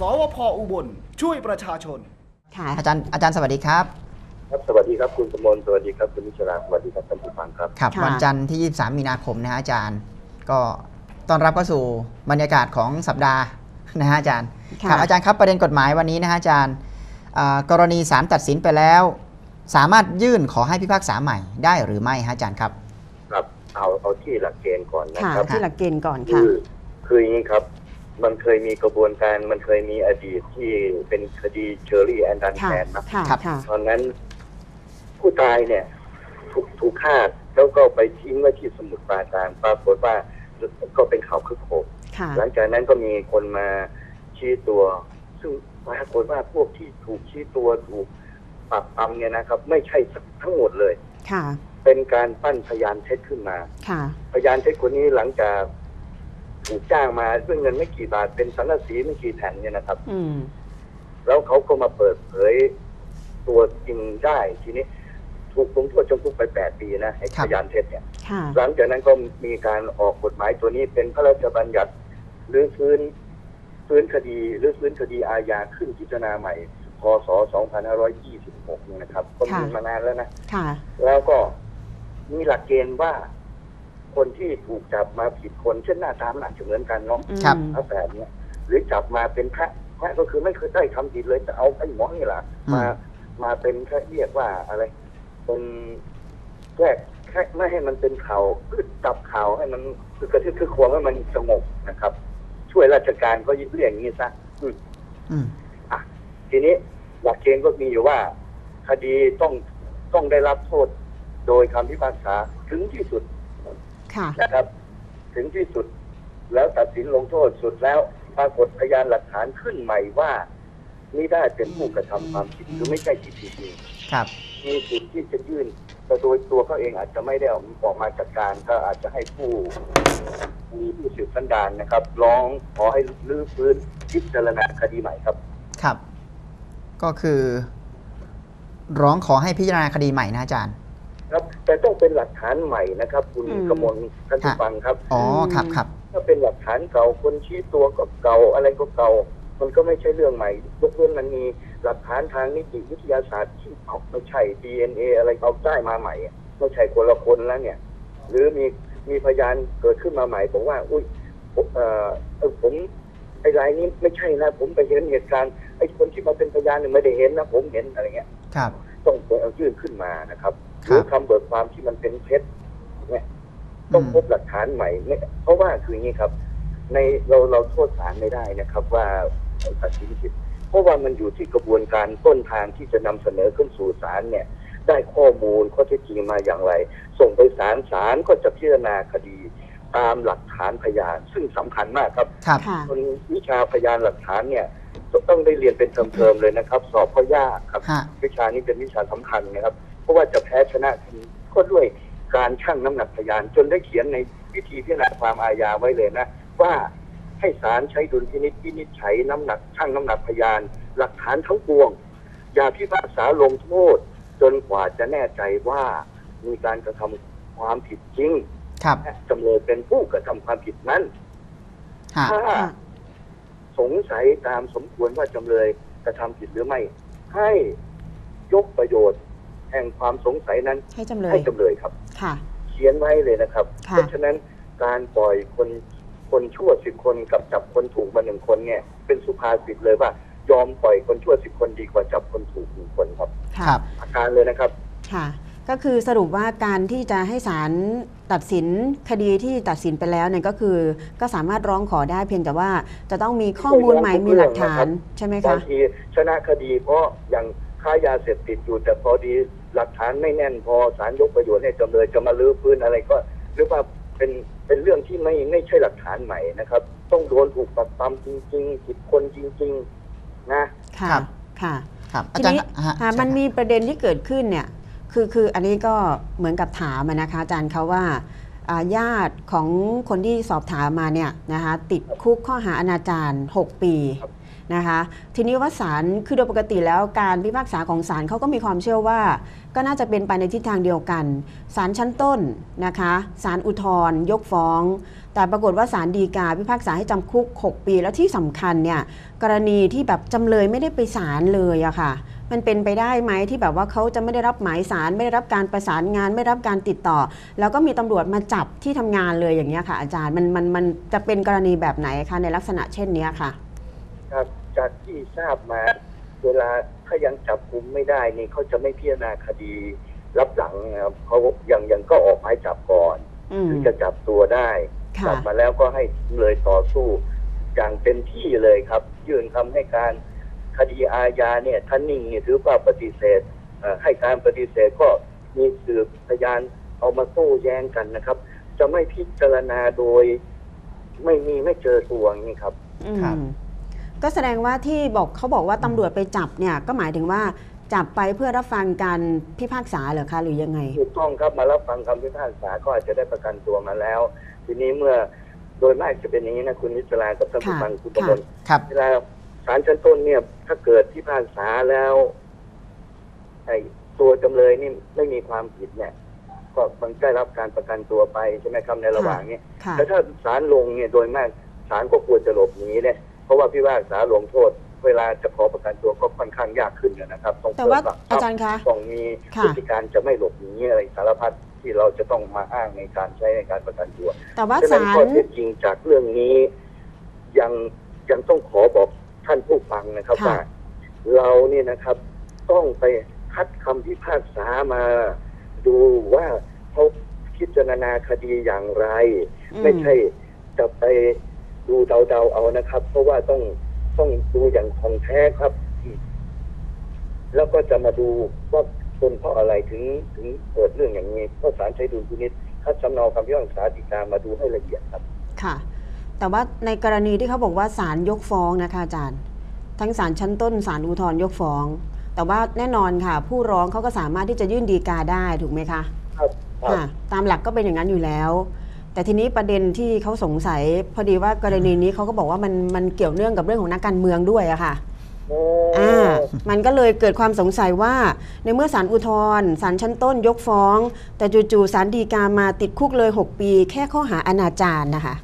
สวพอุบล ช่วยประชาชน ค่ะอาจารย์อาจารย์สวัสดีครับ ครับสวัสดีครับคุณสมนสวัสดีครับคุณนิชราสวัสดีครับท่านผู้ฟังครับ ครับค่ะ วันจันทร์ที่ 23 มีนาคมนะฮะอาจารย์ ก็ต้อนรับเข้าสู่บรรยากาศของสัปดาห์นะฮะอาจารย์ค่ะครับอาจารย์ครับประเด็นกฎหมายวันนี้นะฮะอาจารย์อ่ากรณีศาลตัดสินไปแล้ว สามารถยื่นขอให้พิพากษาใหม่ได้หรือไม่ฮะอาจารย์ครับ ครับเอาเอาที่หลักเกณฑ์ก่อนนะค่ะครับที่หลักเกณฑ์ก่อนคืค่ะอคืออย่างนี้ครับ มันเคยมีกระบวนการมันเคยมีอดีตที่เป็นคดีเชอรี่แอนดันค่ะแมนนะค่ะครับค่ะตอนนั้นผู้ตายเนี่ย ถูกถูกฆ่าแล้วก็ไปทิ้งไว้ที่สมุทรปราการปรากฏว่าก็เป็นข่าวคึกโครมค่ะหลังจากนั้นก็มีคนมาชี้ตัว ซึ่งปรากฏว่าพวกที่ถูกชี้ตัวถูกปรับปรำเนี่ยนะครับ ไม่ใช่ทั้งหมดเลย ค่ะ เป็นการปั้นพยานเท็จขึ้นมา ค่ะ พยานเท็จคนนี้หลังจาก ถูกจ้างมาด้วยเงินไม่กี่บาทเป็นสังกะสีไม่กี่แผ่นเนี่ยนะครับ อืม แล้วเขาก็มาเปิดเผยตัวจริงได้ทีนี้ ถูกลงโทษจำคุกไปแปดปีนะไอ้ครัพบ ยานเท็จเนี่ย ค่ะ หลังจากนั้นก็มีการออกกฎหมายตัวนี้เป็นพระราชบัญญัติหรือฟื้นฟื้นคดีหรือฟื้นคดีอาญาขึ้นพิจารณาใหม่พศ 2526เนี่ยนะครับ ก็มีค่ะ มานานแล้วนะ ค่ะ แล้วก็มีหลักเกณฑ์ว่า คนที่ถูกจับมาผิดคน เช่นหน้าตามันอาจจะเหมือนกันเนาะอืมครับถ้าแบบเนี้ยหรือจับมาเป็นพระพระก็คือไม่เคยได้ทำผิดเลยแต่เอาไอ้หมอนี่แหละอืมมา มาเป็นแค่เรียกว่าอะไรเป็นแค่แค่ไม่ให้มันเป็นข่าวคือจับข่าวให้มันคือกระทึกคือควงให้มันสงบนะครับ ช่วยราชการก็ยึดเรื่องอย่างนี้ซะอืม อืม ทีนี้หลักเกณฑ์ก็มีอยู่ว่า คดีต้องต้องได้รับโทษโดยคำพิพากษาถึงที่สุด ค่ะ นะครับ ถึงที่สุดแล้วตัดสินลงโทษสุดแล้วปรากฏพยานหลักฐานขึ้นใหม่ว่านี่ได้เป็นผู้กระทำความผิดหรือไม่ใช่ผิดจริงครับๆมีสิทธิ์ที่จะยื่นแต่โดยตัวเขาเองอาจจะไม่ได้ออกมาจัดการก็อาจจะให้ผู้มีผู้สืบสันดานนะครับ ร้องขอให้รื้อฟื้นพิจารณาคดีใหม่ครับ ครับ ก็คือ ร้องขอให้พิจารณาคดีใหม่นะอาจารย์ครับ แต่ต้องเป็นหลักฐานใหม่นะครับ คุณอืม กมลท่านผู้ฟังครับ อ๋ออืมครับครับ ถ้าเป็นหลักฐานเก่าคนชี้ตัวก็เก่าอะไรก็เก่า มันก็ไม่ใช่เรื่องใหม่ยกเว้นมันมีหลักฐานทางนิติวิทยาศาสตร์ที่เอาไม่ใช่ DNA อะไรเอาได้มาใหม่อะไม่ใช่คนละคนแล้วเนี่ย หรือมีมีพยานเกิดขึ้นมาใหม่บอกว่า อุ้ยผมเอ่อเออผมไอ้รายนี้ไม่ใช่นะ ผมไปเห็นเหตุการณ์ไอ้คนที่มาเป็นพยานเนี่ยไม่ได้เห็นนะ ผมเห็นอะไรเงี้ย ครับ ต้องเอายื่นขึ้นมานะครับ หครืรัอบคำเบิกความที่มันเป็นเท็จเนี่ยต้องพบหลักฐานใหม่ไม่เพราะว่าคืออย่างนี้ครับ ในเราเราโทษศาลไม่ได้นะครับ ว่าตัดสินผิดเพราะว่ามันอยู่ที่กระบวนการต้นทางที่จะนำเสนอขึ้นสู่ศาลเนี่ย ได้ข้อมูลข้อเท็จจริงมาอย่างไร ส่งไปศาลศาลก็จะพิจารณาคดีตามหลักฐานพยาน ซึ่งสำคัญมากครับครับค่ะคนวิชาพยานหลักฐานเนี่ยต้องได้เรียนเป็นเทอมๆเลยนะครับ สอบก็ยากครับฮะวิชานี้เป็นวิชาสำคัญนะครับเพ ราะว่าจะแพ้ชนะกันก็ด้วยการชั่งน้ำหนักพยาน จนได้เขียนในวิธีพิจารณาความอาญาไว้เลยนะ ว่าให้ศาลใช้ดุลพินิจพินิจฉัยน้ำหนักชั่งน้ำหนักพยาน หลักฐานทั้งปวง อย่าพิพากษาลงโทษ จนกว่าจะแน่ใจว่ามีการกระทำความผิดจริงครับและจำเลยเป็นผู้กระทำความผิดนั้นฮะถ้าค่ะสงสัยตามสมควรว่าจำเลยกระทำผิดหรือไม่ ให้ยกประโยชน์ แห่งความสงสัยนั้นให้จำเลยให้จำเลยครับ ค่ะ เขียนไว้เลยนะครับ ค่ะ เพราะฉะนั้นการปล่อยคนคนชั่วสิบคนกับจับคนถูกมาหนึ่งคนเนี่ย เป็นสุภาษิตเลยว่ายอมปล่อยคนชั่วสิบคนดีกว่าจับคนถูกหนึ่งคนครับ ค่ะ ครับ อาการเลยนะครับ ค่ะ ก็คือสรุปว่าการที่จะให้ศาลตัดสินคดีที่ตัดสินไปแล้วเนี่ยก็คือ ก็สามารถร้องขอได้เพียงแต่ว่าจะต้องมีข้อมูลใหม่มีหลักฐานใช่ไหมบาคะ งทีชนะคดีเพราะอย่างค้ายาเสพติดอยู่แต่พอดี หลักฐานไม่แน่นพอศาลยกประโยชน์ให้จำเลยจะมาลื้อฟื้นอะไรก็เรียกว่าเป็นเป็นเรื่องที่ไม่ไม่ใช่หลักฐานใหม่นะครับ ต้องโดนถูกปรับปรำจริงๆผิดคนจริง ๆ นะค่ะครับค่ะครับอาทีจารย์นี้ฮะอ่าใช่มันครับมีประเด็นที่เกิดขึ้นเนี่ยคือคืออันนี้ก็เหมือนกับถามอะนะคะ อาจารย์เขาว่าอ่าญาติของคนที่สอบถามมาเนี่ยนะคะติดคุกข้อหาอนาจาร6 ปีครับ นะคะทีนี้ว่าศาลคือโดยปกติแล้วการพิพากษาของศาลเขาก็มีความเชื่อว่า ก็น่าจะเป็นไปในทิศทางเดียวกันศาลชั้นต้นนะคะศาลอุทธรยกฟ้อง แต่ปรากฏว่าศาลฎีกาพิพากษาให้จำคุก 6 ปี แล้วที่สำคัญเนี่ยกรณีที่แบบจำเลยไม่ได้ไปศาลเลยอะค่ะมันเป็นไปได้ไหมที่แบบว่าเขาจะไม่ได้รับหมายสารไม่ได้รับการประสานงาน ไม่ได้รับการติดต่อ แล้วก็มีตำรวจมาจับที่ทำงานเลยอย่างเงี้ยค่ะ อาจารย์มันมันมันจะเป็นกรณีแบบไหนคะในลักษณะเช่นเนี้ยค่ะ ครับ จากที่ทราบมา เวลาถ้ายังจับกุมไม่ได้นี่เขาจะไม่พิจารณาคดี รับหลังนะครับเขายังยังก็ออกหมายจับก่อนอืม ถึงจะจับตัวได้ค่ะ จับมาแล้วก็ให้เลยต่อสู้ อย่างเต็มที่เลยครับ ยื่นคำให้การคดีอาญาเนี่ยท่านนิ่งเนี่ยถือว่าปฏิเสธเอ่อให้การปฏิเสธก็มีสืบพยานเอามาโต้แย้งกันนะครับ จะไม่พิจารณาโดย ไม่มีไม่เจอตัวอย่างนี้ครับ อืครับม ก็แสดงว่าที่บอกเขาบอกว่าตำรวจไปจับเนี่ยก็หมายถึงว่าจับไปเพื่อรับฟังการพิพากษาเหรอคะหรือยังไง ถูกต้องครับมารับฟังคำพิพากษาก็อาจจะได้ประกันตัวมาแล้ว ทีนี้เมื่อโดยมากจะเป็นอย่างนี้นะคุณนิสรากับท่านผู้ค่ะฟังคุณประมลครับเวลาศาลชั้นต้นเนี่ย ถ้าเกิดพิพากษาแล้วไอ้ตัวจำเลยนี่ไม่มีความผิดเนี่ยก็มันได้รับการประกันตัวไปใช่ไหมครับในระหว่างเนี้ค่ะแต่ถ้าศาลลงเนี่ยโดยมากศาลก็ควรจะหลบหนีเนี่ยเพ ราะว่าพิพากษาลงโทษ เวลาจะขอประกันตัวก็ค่อนข้างยากขึ้นนะครับต้องแต่ว่าเพิ่มหลักทอารัพจารย์คะ ต้องมีค่ะ พฤติการจะไม่หลบหนีอะไรสารพัดที่เราจะต้องมาอ้างในการใช้ในการประกันตัว แต่ว่าฉะนั้นศาข้อลเท็จจริงจากเรื่องนี้ ยังยังต้องขอบอกท่านผู้ฟังนะครับค่ะ ว่า เราเนี่ยนะครับ ต้องไปคัดคำพิพากษามา ดูว่าเขาพิจารณาคดีอย่างไร อืม ไม่ใช่จะไป ดูเดาๆเอานะครับ เพราะว่าต้องต้องดูอย่างของแท้ครับ แล้วก็จะมาดูว่าเป็นเพราะอะไรถึงถึงเกิดเรื่องอย่างนี้เพราะศาลใช้ดุลพินิจคัดสำเนาคำพิพากษาฎีกามาดูให้ละเอียดครับ ค่ะ แต่ว่าในกรณีที่เขาบอกว่าศาลยกฟ้องนะคะอาจารย์ ทั้งศาลชั้นต้นศาลอุทธรณ์ยกฟ้อง แต่ว่าแน่นอนค่ะ ผู้ร้องเขาก็สามารถที่จะยื่นดีกาได้ถูกไหมคะ ครับครับค่ะตามหลักก็เป็นอย่างนั้นอยู่แล้ว แต่ทีนี้ประเด็นที่เขาสงสัยพอดีว่ากรณีนี้เขาก็บอกว่ามันมันเกี่ยวเนื่องกับเรื่องของนักการเมืองด้วยอะค่ะโอ้อ่ามันก็เลยเกิดความสงสัยว่า ในเมื่อศาลอุทธรณ์ศาลชั้นต้นยกฟ้อง แต่จู่ๆศาลฎีกามาติดคุกเลย 6 ปี แค่ข้อหาอนาจารนะคะ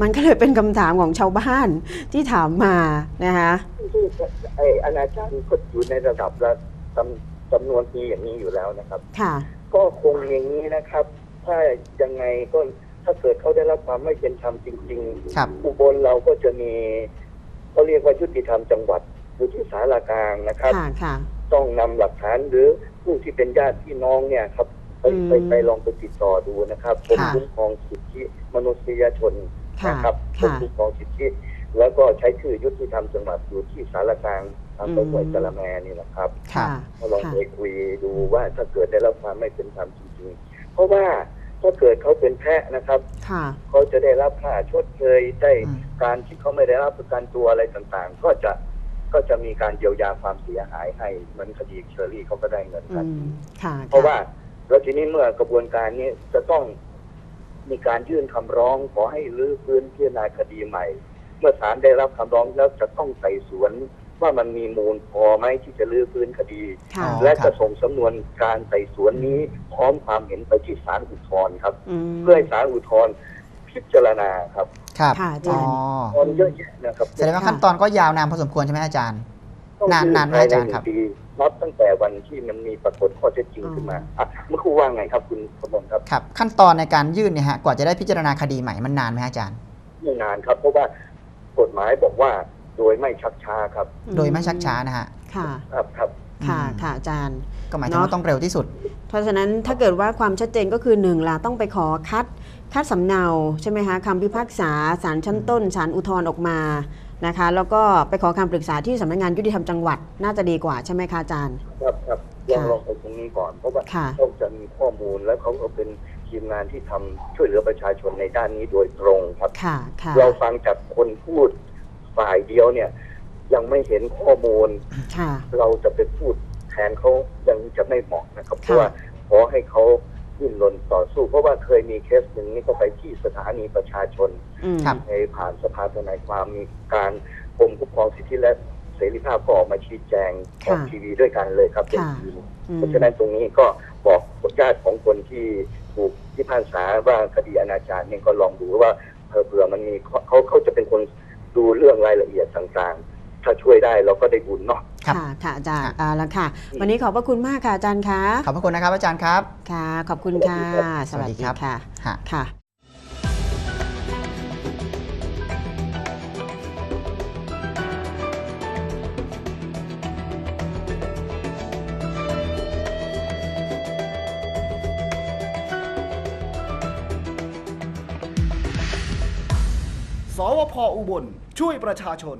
มันก็เลยเป็นคำถามของชาวบ้านที่ถามมานะคะที่ไออนาจารก็อยู่ในระดับละจำจำนวนปีอย่างนี้อยู่แล้วนะครับ ค่ะ ก็คงอย่างนี้นะครับ ถ้ายังไงก็ ถ้าเกิดเขาได้รับความไม่เป็นธรรมจริงครับ ๆอุบลเราก็จะมีเขาเรียกว่ายุติธรรมจังหวัดอยู่ที่สารากลางนะครับ ค่ะ ค่ะ ต้องนำหลักฐานหรือผู้ที่เป็นญาติพี่น้องเนี่ยครับไปอืมไปไปลองไปติดต่อดูนะครับกรมค่ะ คุ้มครองสิทธิมนุษยชนค่ะ นะครับกรมค่ะ คุ้มครองสิทธิแล้วก็ใช้ชื่อยุติธรรมจังหวัดอยู่ที่สารกลางทางไปอืมหน่วยกระแมนี่นะครับค่ะ ก็ลองค่ะ ไปคุยดูว่าถ้าเกิดได้รับความไม่เป็นธรรมจริงๆ เพราะว่า ถ้าเกิดเขาเป็นแพะนะครับค่ะเขาจะได้รับค่าชดเชยได้อืมการที่เขาไม่ได้รับประกันตัวอะไรต่างๆ ก็จะก็จะมีการเยียวยาความเสียหายให้เหมือนคดีเชอรี่เขาก็ได้เงินอืกันมค่ะเพราะว่าแล้วทีนี้เมื่อกระบวนการนี้จะต้องมีการยื่นคำร้องขอให้รื้อฟื้นพิจารณาคดีใหม่ เมื่อศาลได้รับคำร้องแล้วจะต้องไต่สวน ว่ามันมีมูลพอไหมที่จะรื้อฟื้นคดี ค่ะอ๋อและครัจะบส่งสำนวนการไต่สวนนี้พร้อมความเห็นไปที่ศาลอุทธรณ์ครับอืมเพื่อให้ศาลอุทธรณ์พิจารณาครับครับค่ะอาจารย์ อ๋อตอนเยอะแยะนะครับแสดงว่าขั้นตอนก็ยาวนานพอสมควรใช่ไหมอาจารย์ ต้องนานยื่นานไหมภอาจารย์ในหครันึ่บงปีนับตั้งแต่วันที่มันมีปรากฏข้อเท็จจริงขึ้นมาอะเมื่อครูว่าไงครับคุณสมบัติครับ ครับ ขั้นตอนในการยื่นเนี่ยฮะกว่าจะได้พิจารณาคดีใหม่มันนานไหมฮะอาจารย์ ไม่นานครับ เพราะว่ากฎหมายบอกว่า โดยไม่ชักช้าครับ โดยไม่ชักช้านะฮะค่ะ ครับครับ ค่ะอืมค่ะอาจารย์ ก็หมายถึงเนาะว่าต้องเร็วที่สุด เพราะฉะนั้นถ้าเกิดว่าความชัดเจนก็คือหนึ่งล่ะต้องไปขอคัด คัดสำเนาใช่ไหมคะคำพิพากษาศาลชั้นต้นศาลอุทธรณ์ออกมานะคะ แล้วก็ไปขอคำปรึกษาที่สำนักงานยุติธรรมจังหวัดน่าจะดีกว่าใช่ไหมคะอาจารย์ ครับครับลองค่ะลองไปตรงนี้ก่อน เพราะว่าค่ะเขาจะมีข้อมูลแล้วเขาก็เป็นทีมงานที่ทำช่วยเหลือประชาชนในด้านนี้โดยตรงครับค่ะค่ะเราฟังจากคนพูด ฝ่ายเดียวเนี่ย ยังไม่เห็นข้อมูลค่ะเราจะไปพูดแทนเขายังจะไม่เหมาะนะครับเพค่ะราะว่าขอให้เขาดิ้นรนต่อสู้ เพราะว่าเคยมีเคสหนึ่งนี่ก็ไปที่สถานีประชาชนอืมครับในผ่านสภาทนายความมีการกรมคุ้มครองสิทธิและเสรีภาพก็ออกมาชี้แจงออกค่ะทีวีด้วยกันเลยครับเป็นค่ะทีมอืมเพราะฉะนั้นตรงนี้ก็บอกญาติของคนที่ถูกพิพากษาว่าคดีอนาจารเนี่ยก็ลองดูว่าเผื่อเผื่อมันมีเขาเขาเขาจะเป็นคน ดูเรื่องรายละเอียดต่างๆ ถ้าช่วยได้เราก็ได้บุญเนาะ ครับค่ะค่ะอาจารย์ค่ะเอาละค่ะ วันนี้ขอบพระคุณมากค่ะอาจารย์คะขอบพระคุณนะครับอาจารย์ครับ ค่ะ ขอบคุณค่ะสสวัวัสสดีดีครับ ค่ะฮะ ค่ะ สวพอุบล ช่วยประชาชน